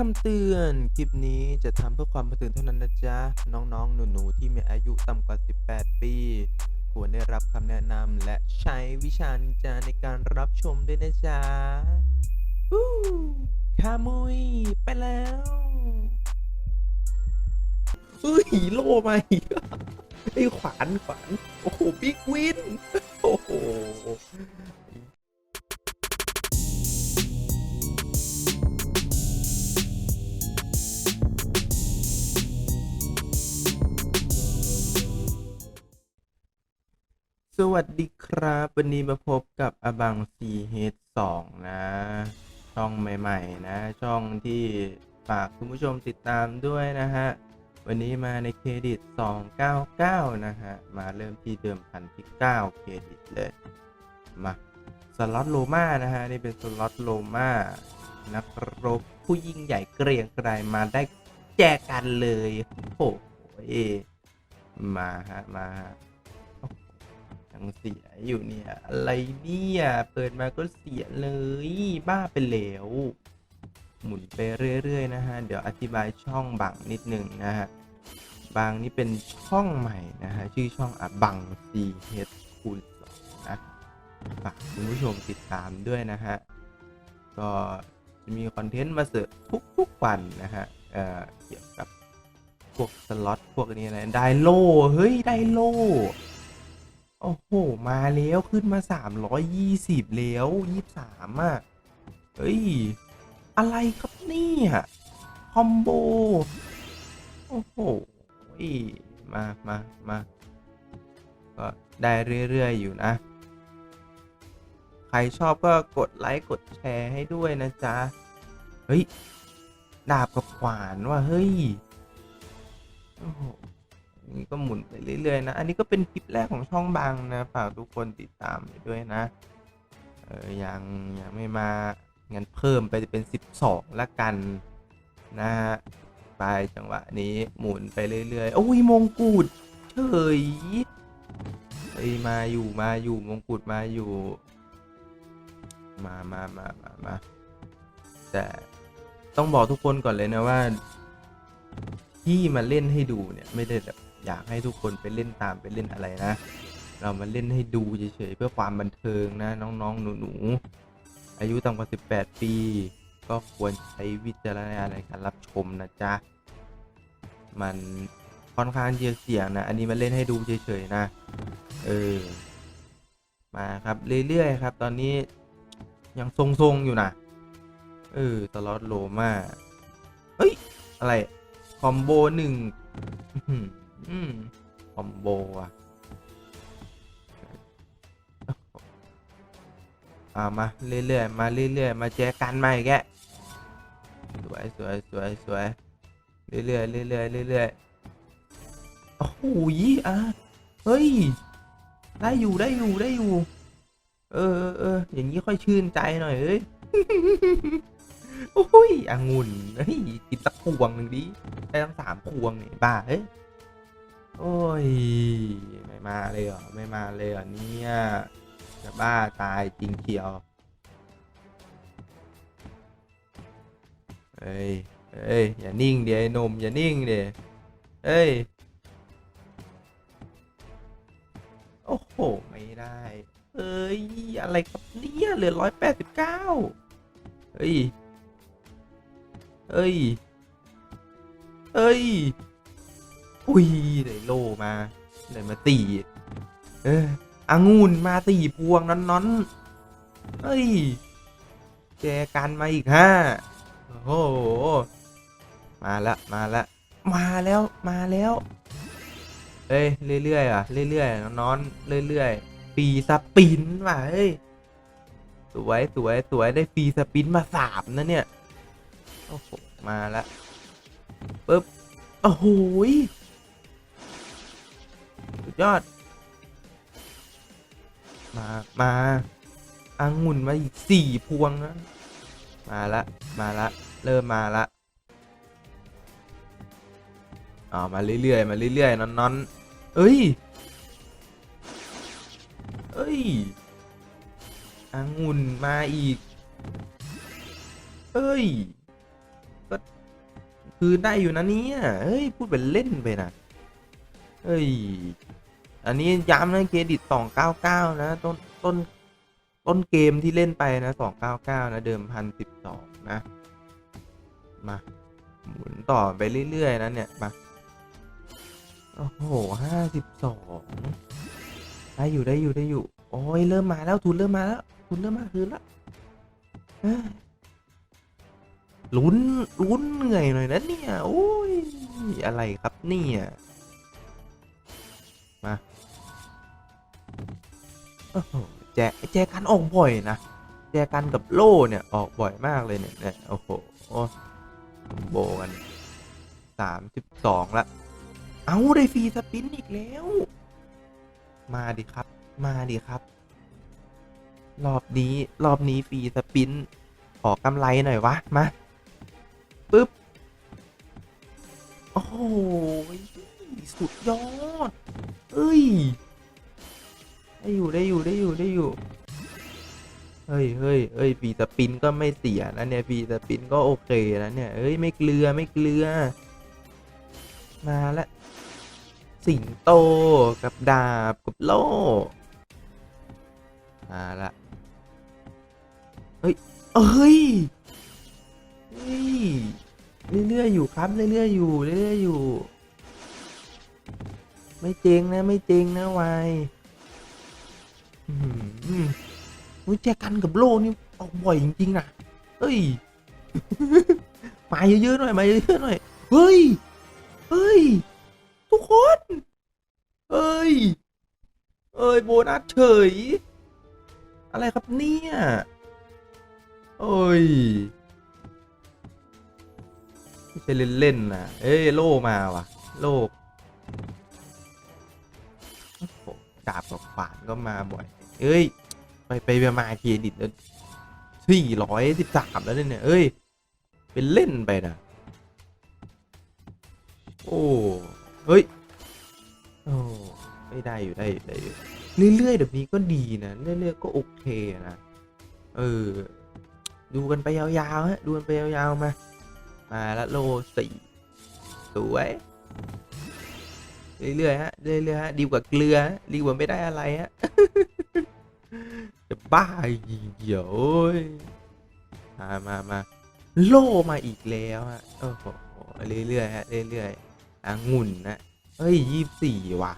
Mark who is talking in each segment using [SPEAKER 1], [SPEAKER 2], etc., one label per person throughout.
[SPEAKER 1] คำเตือนคลิปนี้จะทำเพื่อความบันเทิงเท่านั้นนะจ๊ะ น้องๆ หนู ๆ ที่มีอายุต่ำกว่า 18 ปี ควรได้รับคำแนะนำและใช้วิชานินจาในการรับชมด้วยนะจ๊ะฮู้คามุย ไปแล้วเฮ้ยโลมาอีกไอ้ขวานขวาน โอ้โห บิ๊กวิน โอ้โห สวัสดีครับ วันนี้มาพบกับอบัง CH2 นะ ช่องใหม่ ๆ นะ ช่องที่ฝากคุณผู้ชมติดตามด้วยนะฮะ วันนี้มาในเครดิต 299 นะฮะ มาเริ่มที่เดิมพันที่ 9 เครดิตเลย มา สล็อตโลมานะฮะ นี่เป็นสล็อตโลมานักรบผู้ยิ่งใหญ่เกรียงไกรมาได้แจกกันเลย โอ้โหมาฮะ มาฮะ ยังเสียอยู่เนี่ยอะไรเนี่ยเปิดมาก็เสียเลยบ้าไปแล้ว หมุนไปเรื่อยๆนะฮะ เดี๋ยวอธิบายช่องบังนิดนึงนะฮะบางนี่เป็นช่องใหม่นะฮะ ชื่อช่องอะบัง CH คูณสองนะฝากคุณผู้ชมติดตามด้วยนะฮะ ก็จะมีคอนเทนต์มาเสิร์ฟทุกๆวันนะฮะเอ่อเกี่ยวกับพวกสล็อตพวกนี้นะได้โล่เฮ้ย ได้โล่ โอ้โห มาแล้วขึ้นมา 320 แล้ว23อะเฮ้ย อะไรครับเนี่ยคอมโบ โอ้โหมามามาก็ได้เรื่อย ๆ อยู่นะ ใครชอบก็กดไลค์กดแชร์ให้ด้วยนะจ๊ะ เฮ้ย ดาบกับขวานว่ะเฮ้ย โอ้โห นี่ก็หมุนไปเรื่อยๆนะ อันนี้ก็เป็นคลิปแรกของช่องบางนะฝากทุกคนติดตามไปด้วยนะ เออยังยังไม่มางั้นเพิ่มไปเป็น 12 ละกันนะฮะไปจังหวะนี้หมุนไปเรื่อยๆโอ้ยมงกุฎเฉยเอ้ยมาอยู่มาอยู่มงกุฎมาอยู่ มามามามามาแต่ต้องบอกทุกคนก่อนเลยนะว่า ที่มาเล่นให้ดูเนี่ย ไม่ได้แบบ อยากให้ทุกคนไปเล่นตามไปเล่นอะไรนะ เรามาเล่นให้ดูเฉยๆเพื่อความบันเทิงนะน้องๆหนูๆอายุต่ำกว่า 18 ปี ก็ควรใช้วิจารณญาณในการรับชมนะจ๊ะ มันค่อนข้างเยอะเสียงนะ อันนี้มาเล่นให้ดูเฉยๆนะ เออ มาครับเรื่อยๆครับ ตอนนี้ยังทรงๆอยู่นะ เออตลอดโลมาเฮ้ย อะไร คอมโบหนึ่ง อืม คอมโบอะอ่ามาเรื่อยๆมาเรื่อยๆมาแจกันใหม่แกสวยสวยสวยสวยเรื่อยๆเรื่อยๆเรื่อยๆโอ้โหยอะเฮ้ย ได้อยู่ได้อยู่ได้อยู่ เออเอออย่างนี้ค่อยชื่นใจหน่อยเอ้ยโอ้ยองุ่นเฮ้ยกินสักพวงหนึ่งดิได้ทั้งสามพวงนี่บ้าเอ้ย โอ้ย ไม่มาเลยเหรอ ไม่มาเลยเหรอเนี่ยจะบ้าตายจริงเชียว เอ้ย เอ้ย อย่านิ่งเดี๋ยวหนม อย่านิ่งเดี๋ยวเอ้ย โอ้โห ไม่ได้ เอ้ย อะไรครับเนี่ยเหลือร้อยแปดสิบเก้าเฮ้ยเอ้ยเอ้ย อุ้ยได้โลมาได้มาตีเออองุ่นมาตีพวงนั้นนอนๆเอ้ยแจกันมาอีกห้าโอ้โหมาละมาละมาแล้วมาแล้วเอ้ยเรื่อยๆอะเรื่อยๆนอนๆเรื่อยๆปีสปินว่ะเฮ้ยสวยสวยสวยได้ฟรีสปินมาสามนะเนี่ยโอ้โหมาล้วปึ๊บโอ้โหย ดยอด มามาอังุ่นมาอีกสี่พวงนะมาละ มาละ เริ่มมาละอ๋อมาเรื่อยๆ มาเรื่อยๆนอนๆเอ้ย เอ้ยองุ่นมาอีก เอ้ย ก็คือได้อยู่นะเนี่ยเฮ้ย พูดเป็นเล่นไปนะเฮ้ย อันนี้ย้ำนะเครดิต299นะ ต้นต้นต้นเกมที่เล่นไปนะ299นะ เดิมพันสิบสองนะ มาหมุนต่อไปเรื่อย ๆ นะเนี่ย มา โอ้โหห้าสิบสองได้อยู่ได้อยู่ได้อยู่ โอ้ยเริ่มมาแล้วทุนเริ่มมาแล้วทุนเริ่มมาคืนล้วเอ้ยลุ้นลุ้นเหนื่อยหน่อยนะเนี่ย โอ้ยอะไรครับเนี่ย แจกแจกันออกบ่อยนะแจกันกับโล่เนี่ยออกบ่อยมากเลยเนี่ยเนี่ยโอ้โหโบกันสามสิบสองละเอาได้ฟรีสปินอีกแล้ว มาดิครับ มาดิครับ รอบนี้รอบนี้ฟรีสปินขอกำไรหน่อยวะมาปึ๊บโอ้โหสุดยอด เอ้ย ได้อยู่ได้อยู่ได้อยู่ได้อยู่ เฮ้ยเฮ้ยเฮ้ยฟรีสปินก็ไม่เสียนะเนี่ยฟรีสปินก็โอเคนะเนี่ยเอ้ยไม่เกลือไม่เกลือ มาล้วสิงโตกับดาบกับโล่ มาละเฮ้ยเอ้ยเฮ้ยเรื่อยๆอยู่ครับเรื่อยๆอยู่เรื่อยๆอยู่ ไม่เจงนะไม่เจงนะวาย อื้อหืออุ้ยแจกันกับโล่นี่ออกบ่อยจริงๆนะเฮ้ย มาเยอะๆหน่อย มาเยอะๆหน่อย เฮ้ย เฮ้ย ทุกคนเอ้ย เอ้ยโบนัสเฉย อะไรครับเนี่ยเอ้ยไม่ใช่เล่นๆนะเอ้ย โล่มาว่ะ โล่ ขวานก็มาบ่อย เอ้ย ไปไปมาเครดิตแล้วสี่ร้อยสิบสามแล้วเนี่ย เอ้ย เป็นเล่นไปนะโอ้เฮ้ยโอ้ไม่ได้อยู่ได้อยู่ได้อยู่เรื่อยๆแบบนี้ก็ดีนะเรื่อยๆก็โอเคนะเออดูกันไปยาวๆฮะดูกันไปยาวๆมามาล้วโลสี่สวย เรื่อยๆฮะเรื่อยๆฮะดีกว่าเกลือดีกว่าไม่ได้อะไรฮะจะบ้าเดี๋ยวโอ้ยมามามาโลมาอีกแล้วฮะโอ้โหเรื่อยๆฮะเรื่อยๆองุ่นนะเฮ้ยยี่สี่ว่ะ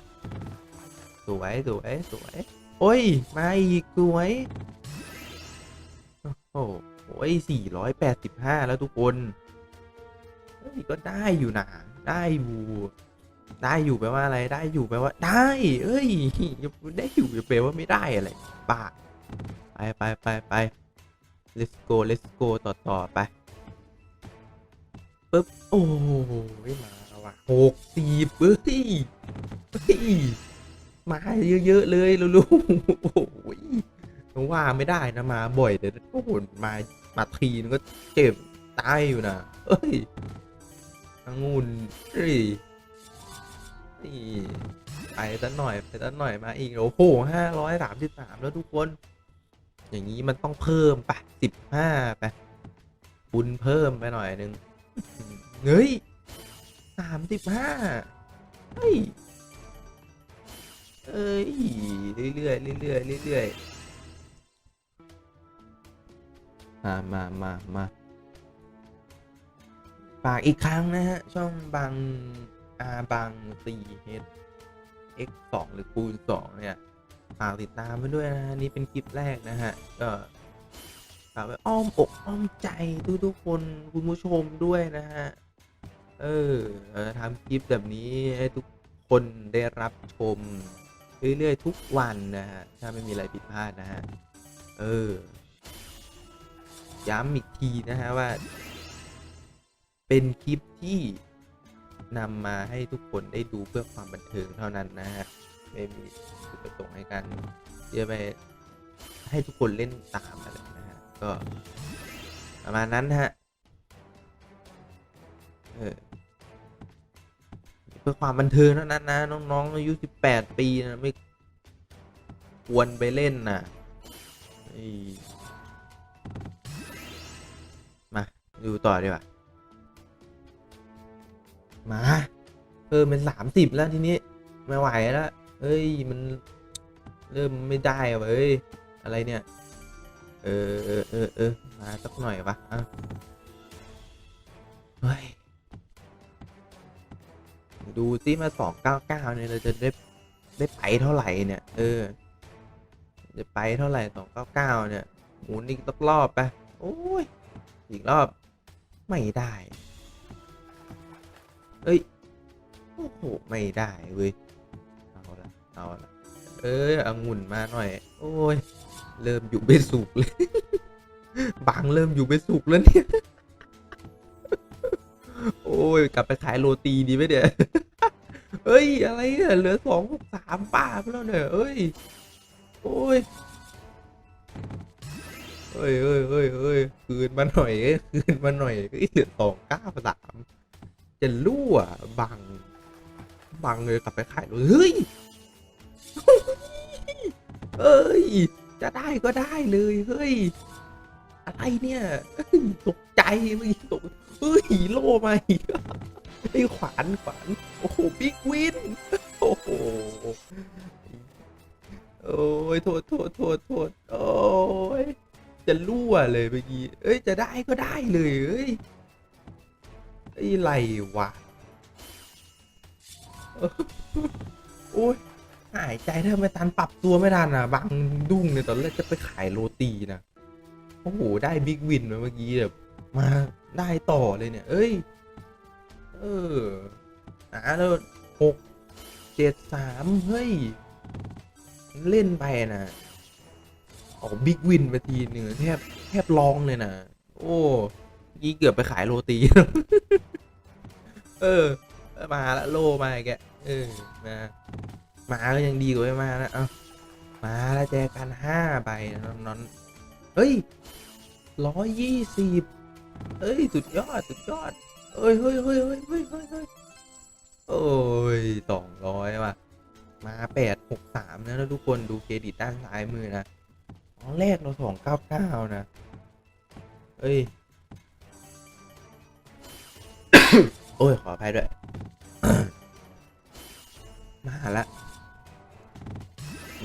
[SPEAKER 1] สวยสวยสวย โอ้ย มาอีกสวย โอ้โหโอ้ยสี่ร้อยแปดสิบห้าแล้วทุกคนเฮ้ยก็ได้อยู่นะได้อยู่ ได้อยู่แปลว่าอะไรได้อยู่แปลว่าได้ เอ้ยได้อยู่แปลว่าไม่ได้อะไรบ้าไปไปไปไป let's go let's go ต่อต่อไปปึ๊บโอ้ยมาว่ะหกสี่เฮ้ยเฮ้ยมาเยอะๆเลยลูกโอ้โหว่าไม่ได้นะมาบ่อยแต่โอ้โหมามาทีนึงก็เจ็บตายอยู่นะเอ้ยองุ่นเฮ้ย นี่ไปสักหน่อยไปสักหน่อยมาอีกโอ้โหห้าร้อยสามสิบสามแล้วทุกคน อย่างนี้มันต้องเพิ่มไปสิบห้าไปบุญเพิ่มไปหน่อยนึงเฮ้ยสามสิบห้าเฮ้ยเอ้ยเรื่อยๆเรื่อยๆเรื่อยๆมามามามาฝากอีกครั้งนะฮะ ช่องบาง อาบางสี่เฮด x สองหรือคูณสองเนี่ยฝากติดตามไปด้วยนะฮะนี่เป็นคลิปแรกนะฮะก็ฝากไว้อ้อมอกอ้อมใจทุกๆคนคุณผู้ชมด้วยนะฮะ เออทำคลิปแบบนี้ให้ทุกคนได้รับชม เรื่อย ๆ ทุกวันนะฮะ ถ้าไม่มีอะไรผิดพลาดนะฮะ เออ ย้ำอีกทีนะฮะว่า เป็นคลิปที่ นำมาให้ทุกคนได้ดูเพื่อความบันเทิงเท่านั้นนะฮะไม่มีจุดประสงค์ในการที่จะไปให้ทุกคนเล่นตามอะไรนะฮะก็ประมาณนั้นฮะเออเพื่อความบันเทิงเท่านั้นนะน้องๆอายุสิบแปดปีนะไม่ควรไปเล่นนะมาดูต่อดีกว่า มาเพิ่มเป็นสามสิบแล้วทีนี้ไม่ไหวแล้วเฮ้ยมันเริ่มไม่ได้อเว้ยอะไรเนี่ย เออเออเออเออมาสักหน่อยวะอะเฮ้ยดูซิมาสองเก้าเก้าเนี่ยเราจะได้ได้ไปเท่าไหร่เนี่ย เออ จะไปเท่าไหร่สองเก้าเก้าเนี่ยหมุนอีกรอบไปโอ้ยอีกรอบไม่ได้ เอ้ย โอ้โห ไม่ได้เว้ย เอาละเอาละเอ้ยองุ่นมาหน่อย โอ้ย เริ่มอยู่ไม่สุกเลย บางเริ่มอยู่ไม่สุกแล้วเนี่ย โอ้ย กลับไปขายโรตีดีไหมเนี่ยเฮ้ย อะไรเนี่ยเหลือสองสามป้าไปแล้วเนี่ยเอ้ย โอ้ยเฮ้ยเฮ้ยเฮ้ยเฮ้ยคืนมาหน่อยเอ้ยคืนมาหน่อยเอ้ยเหลือสองเก้าสาม จะรั่วบัง บังเลยกลับไปขายเลยเฮ้ยเอ้ย จะได้ก็ได้เลยเฮ้ย อะไรเนี่ยตกใจเมื่อกี้ตกเฮ้ยโลมาอีกไอ้ขวานขวานโอ้โหบิ๊กวินโอ้โหโอ้ยโทษโทษโทษโทษโอ้ยจะรั่วเลยเมื่อกี้เอ้ยจะได้ก็ได้เลยเอ้ย ไอ้ไรวะออโอ้ยหายใจถ้าไม่ตันปรับตัวไม่ทันอะบังดุ้งเนี่ยตอนแรกจะไปขายโรตีนะโอ้โหได้บิ๊กวินมาเมื่อกี้แบบมาได้ต่อเลยเนี่ย เอ้ย เอออะแล้วหกเจ็ดสามเฮ้ย เล่นไปนะออกบิ๊กวินไปทีหนึ่งแทบแทบลองเลยนะโอ้ กี้เกือบไปขายโรตี เออ มาละโลมาอีกแกเออมามาก็ยังดีกว่าไม่มานะเอามาแล้วแจกันห้าใบนะน้องๆเฮ้ยร้อยยี่สิบเอ้ย สุดยอด สุดยอดเอ้ยเฮ้ยเฮ้ยเฮ้ยเฮ้ยเฮ้ยเฮ้ยโอ้ยสองร้อยว่ะ มาแปดหกสามนะแล้วทุกคนดูเครดิตด้านซ้ายมือนะตอนแรกเราสองเก้าเก้านะ เอ้ย โอ้ย ขออภัยด้วย มาละ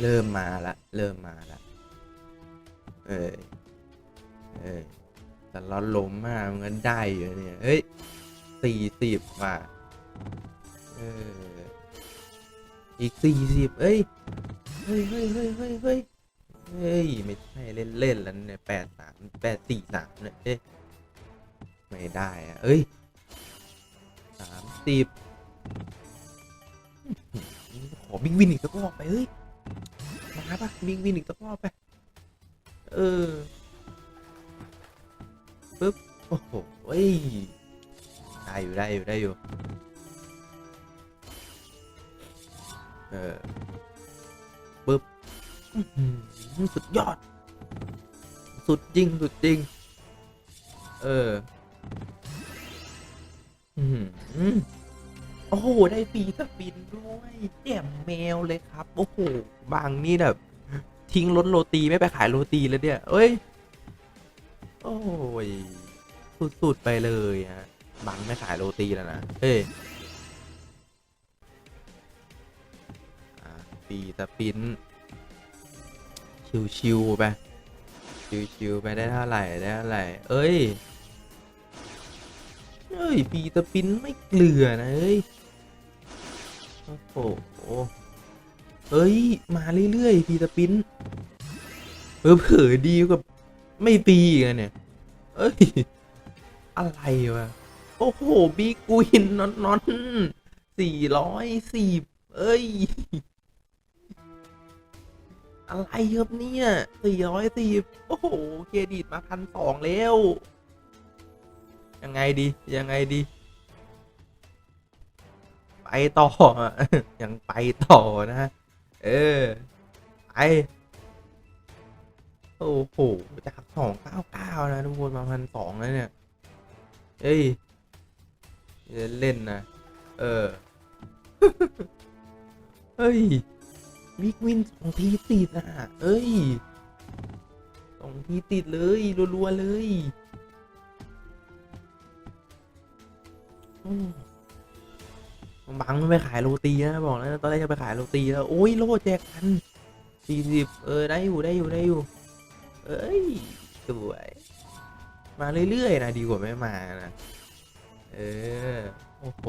[SPEAKER 1] เริ่มมาละ เริ่มมาละ เอ้ย เอ้ยแต่เราล้มมากมันได้อยู่เนี่ย เฮ้ยสี่สิบว่ะเออ อีกสี่สิบเอ้ย เฮ้ยเฮ้ยเฮ้ยเฮ้ยเฮ้ยเฮ้ย ไม่ใช่เล่นเล่นๆแล้วเนี่ยแปดสามแปดสี่สามเนี่ยเอ๊ะไม่ได้อะเอ้ย สามสิบขอบิ๊กวินอีกสักรอบไปเฮ้ย มาปะบิ๊กวินอีกสักรอบไป เออปึ๊บ โอ้โหเฮ้ยได้อยู่ได้อยู่ได้อยู่ เออปึ๊บ สุดยอด สุดจริง สุดจริง เออ อือหือโอ้โห ได้ฟรีสปินด้วยแจ่มแมวเลยครับ โอ้โห บางนี่แบบ ทิ้งรถโรตีไม่ไปขายโรตีแล้วเนี่ย เอ้ย โอ้ย สุด ๆ ไปเลยฮะบังไม่ขายโรตีแล้วนะ เฮ้ยอะปีสปิน ชิวๆไป ชิวๆไปได้เท่าไหร่ ได้เท่าไหร่ เอ้ย เอ้ยปีสปินไม่เกลือนะเอ้ยโอ้โหเอ้ย มาเรื่อยๆปีสปินเผลอๆดีกว่าไม่ปีกันเนี่ยเอ้ย อะไรวะ โอ้โหบิ๊กวินนอนนอนสี่ร้อยสิบเอ้ย อะไรครับเนี่ยสี่ร้อยสิบโอ้โห เครดิตมาพันสองแล้ว ยังไงดี ยังไงดี ไปต่อยังไปต่อนะเออ ไป โอ้โห จากสองเก้าเก้านะ ทุกคน มาพันสองแล้วเนี่ย เอ้ย เล่นนะ เออ เฮ้ยบิ๊กวินสองทีติดอะ เอ้ยสองทีติดเลยรัวๆเลย บังมันไปขายโรตีนะบอกแล้วตอนแรกจะไปขายโรตีแล้วโอ้ยโลแจกกันสี่สิบเออได้อยู่ได้อยู่ได้อยู่ เอ้ยสวยมาเรื่อยๆนะดีกว่าไม่มานะเออโอ้โห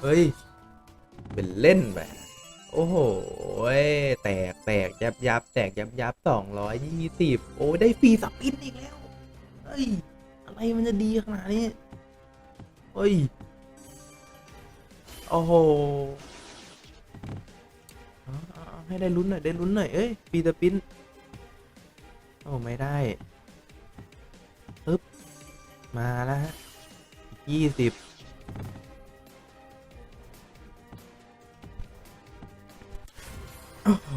[SPEAKER 1] เฮ้ยเป็นเล่นไปโอ้โหแตกแตกยับยับแตกยับยับสองร้อยยี่สิบโอ้ยได้ฟรีสปินอีกแล้วเฮ้ย อะไรมันจะดีขนาดนี้เฮ้ย โอ้โหเอให้ได้ลุ้นหน่อย ได้ลุ้นหน่อย เอ้ยฟรีสปินโอ้ไม่ได้ปึ๊บ มาแล้วฮะยี่สิบโอ้โห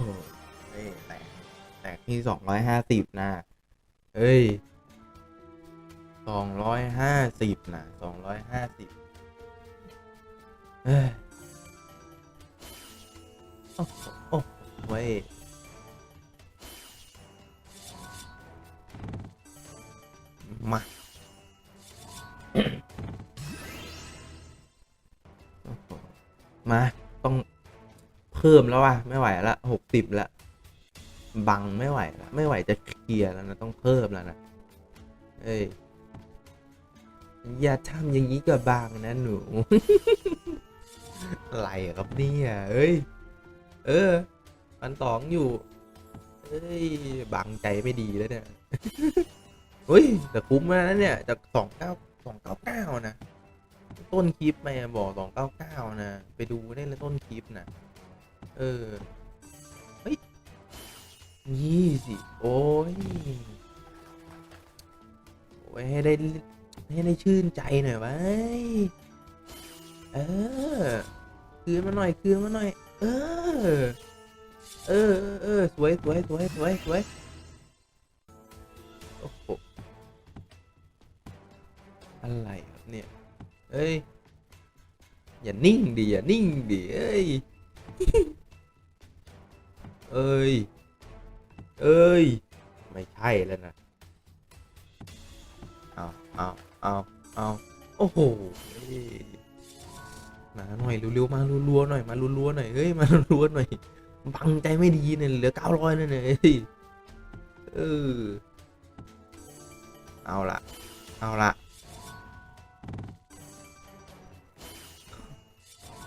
[SPEAKER 1] เอ้ยแตก แตกที่สองร้อยห้าสิบนะ เอ้ย สองร้อยห้าสิบนะสองร้อยห้าสิบเอ้ยโอ้โหโอ้โหเว้ยมาโอ้โหมา ต้องเพิ่มแล้วว่ะ ไม่ไหวละหกสิบละ บังไม่ไหวละ ไม่ไหวจะเคลียร์แล้วนะ ต้องเพิ่มแล้วนะ เอ้ย อย่าทำอย่างนี้กับบางนะหนู อะไรครับเนี่ยเอ้ย เออมันสองอยู่ เอ้ยบังใจไม่ดีแล้วเนี่ยเฮ้ยแต่คุ้มนะเนี่ยจากสองเก้าสองเก้าเก้านะ ต้นคลิปไม่บอกสองเก้าเก้านะ ไปดูได้เลยต้นคลิปนะเออ เฮ้ยยี่สิโอ้ยโอ้ยให้ได้ ให้ได้ชื่นใจหน่อยวะเออ คืนมาหน่อย คืนมาหน่อย เออ เออเออสวยสวยสวยสวยสวยโอ้โห อะไรเนี่ย เอ้ย อย่านิ่งดิอย่านิ่งดิเอ้ย เอ้ย เอ้ย ไม่ใช่แล้วนะ เอาเอา เอาเอาโอ้โหมาหน่อยเร็วๆมารัวๆหน่อยมารัวๆหน่อยเฮ้ยมารัวๆหน่อยบังใจไม่ดีเนี่ยเหลือเก้าร้อยนั่นเลยเฮ้ยเออเอาละเอาละ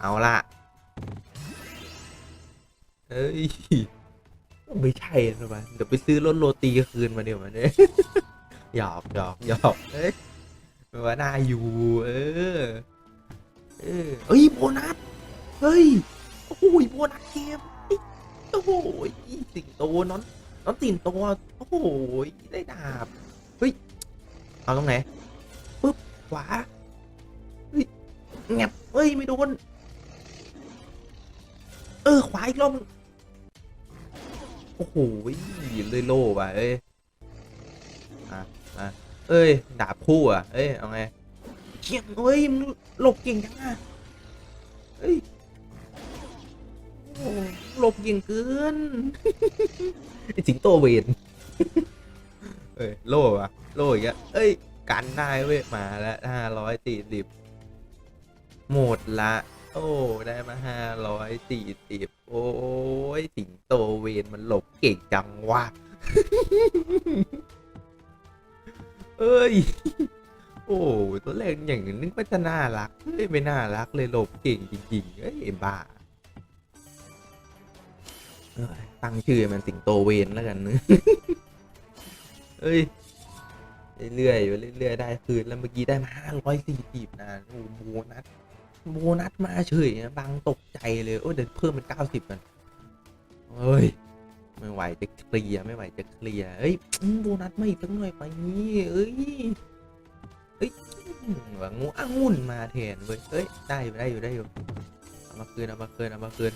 [SPEAKER 1] เอาละเอ้ยไม่ใช่นะมันเดี๋ยวไปซื้อรถโรตีคืนมาเดี๋ยวมันเนี่ยหยอกหยอกหยอกเอ้ย ว่าน่าอยู่ เออ เออเอ้ยโบนัส เฮ้ย โอ้โหโบนัสเกมเอ้ยโอ้โหสิงโตน้อนน้อนสิงโตโอ้โหได้ดาบ เฮ้ย เอาตรงไหนปึ๊บขวา เฮ้ยแงบเฮ้ย ไม่โดน เออ ขวาอีกรอบนึงโอ้โหเลยโล่ว่ะเอ้ยอะอะ เอ้ยดาบคู่อะเอ้ยเอาไงเก่งเอ้ยมึงหลบเก่งจังอะเอ้ยโอ้หลบเก่งเกินไอ้สิงโตเวนเอ้ยโล่อะโล่อีกอะเอ้ยกันได้เว้ยมาแล้วห้าร้อยสี่สิบหมดละ โอ้ได้มาห้าร้อยสี่สิบโอ้ยสิงโตเวนมันหลบเก่งจังวะ เอ้ย โอ้ตัวแรกอย่างนึกว่าจะน่ารักเฮ้ยไม่น่ารักเลยหลบเก่งจริงๆเอ้ยบ้าตั้งชื่อมันสิงโตเวนแล้วกันเอ้ยเรื่อยๆอยู่เรื่อยๆได้คืนแล้วเมื่อกี้ได้มาห้าร้อยสี่สิบนะโอ้โหโบนัสโบนัสมาเฉยนะบางตกใจเลย โอ้ยเดี๋ยวเพิ่มเป็นเก้าสิบกันเฮ้ย ไม่ไหวจะเคลียร์ไม่ไหวจะเคลียร์เอ้ยโบนัสมาอีกสักหน่อยไปนี่เอ้ยเอ้ยอืมว่างูองุ่นมาแทนเว้ยเอ้ยได้อยู่ได้อยู่ได้อยู่เอามาคืนเอามาคืนเอามาคืน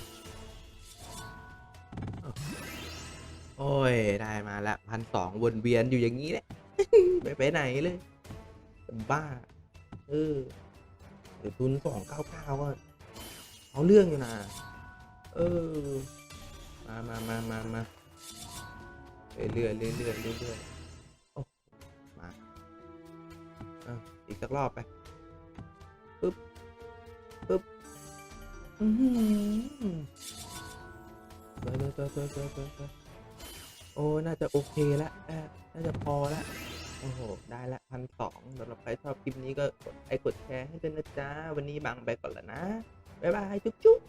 [SPEAKER 1] โอ้ยได้มาละพันสองวนเวียนอยู่อย่างนี้แหละไปไปไหนเลยบ้าเออทุนสองเก้าเก้าก็เอาเรื่องอยู่นะเออ มามามามามาเรื่อยเรื่อยเรื่อยเรื่อยเรื่อยโอ้มาเอาอีกสักรอบไปปึ๊บปึ๊บอือหือสวยสวยสวยสวยสวยสวยโอ้ น่าจะโอเคล้วอะน่าจะพอล้วโอ้โห ได้ละพันสองสำหรับใครชอบคลิปนี้ก็กดไลค์กดแชร์ให้ด้วยนะจ๊ะ วันนี้บังไปก่อนล้วนะ บ๊ายบาย จุ๊บจุ๊บ